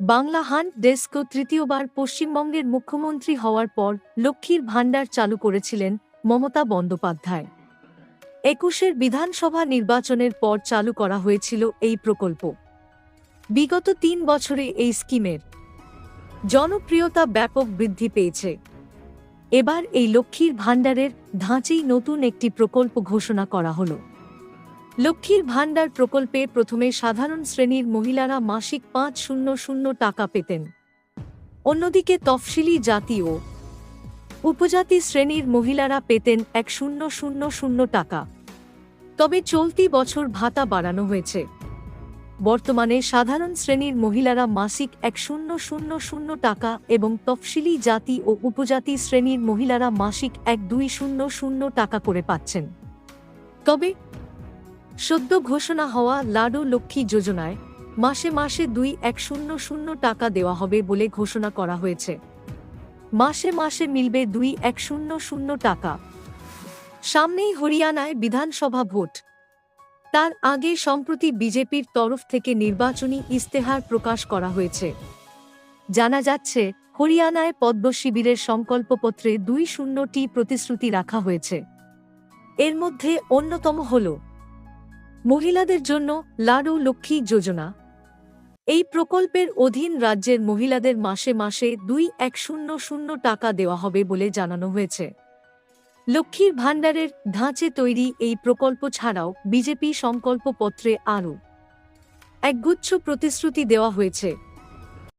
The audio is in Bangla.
বাংলা হান্ট ডেস্ক তৃতীয়বার পশ্চিমবঙ্গের মুখ্যমন্ত্রী হওয়ার পর লক্ষ্মীর ভাণ্ডার চালু করেছিলেন মমতা বন্দ্যোপাধ্যায়। একুশের বিধানসভা নির্বাচনের পর চালু করা হয়েছিল এই প্রকল্প। বিগত তিন বছরে এই স্কিমের জনপ্রিয়তা ব্যাপক বৃদ্ধি পেয়েছে। এবার এই লক্ষ্মীর ভাণ্ডারের ধাঁচেই নতুন একটি প্রকল্প ঘোষণা করা হলো। লক্ষ্মীর ভাণ্ডার প্রকল্পে প্রথমে সাধারণ শ্রেণির মহিলারা মাসিক পাঁচ শূন্য শূন্য টাকা পেতেন। অন্যদিকে তফসিলি জাতি ও উপজাতি শ্রেণির মহিলারা পেতেন এক শূন্য শূন্য শূন্য টাকা। তবে চলতি বছর ভাতা বাড়ানো হয়েছে। বর্তমানে সাধারণ শ্রেণির মহিলারা মাসিক এক শূন্য শূন্য শূন্য টাকা এবং তফসিলি জাতি ও উপজাতি শ্রেণির মহিলারা মাসিক এক দুই শূন্য শূন্য টাকা করে পাচ্ছেন। তবে সদ্য ঘোষণা হওয়া লাডু লক্ষ্মী যোজনায় মাসে মাসে দুই এক শূন্য শূন্য টাকা দেওয়া হবে বলে ঘোষণা করা হয়েছে। মাসে মাসে মিলবে দুই এক শূন্য শূন্য টাকা। সামনেই হরিয়ানায় বিধানসভা ভোট। তার আগে সম্প্রতি বিজেপির তরফ থেকে নির্বাচনী ইস্তেহার প্রকাশ করা হয়েছে। জানা যাচ্ছে, হরিয়ানায় পদ্ম শিবিরের সংকল্পপত্রে দুই শূন্যটি প্রতিশ্রুতি রাখা হয়েছে। এর মধ্যে অন্যতম হল মহিলাদের জন্য লাডু লক্ষ্মী যোজনা। এই প্রকল্পের অধীন রাজ্যের মহিলাদের মাসে মাসে দুই এক শূন্য শূন্য টাকা দেওয়া হবে বলে জানানো হয়েছে। লক্ষ্মীর ভাণ্ডারের ধাঁচে তৈরি এই প্রকল্প ছাড়াও বিজেপি সংকল্পপত্রে আরও একগুচ্ছ প্রতিশ্রুতি দেওয়া হয়েছে।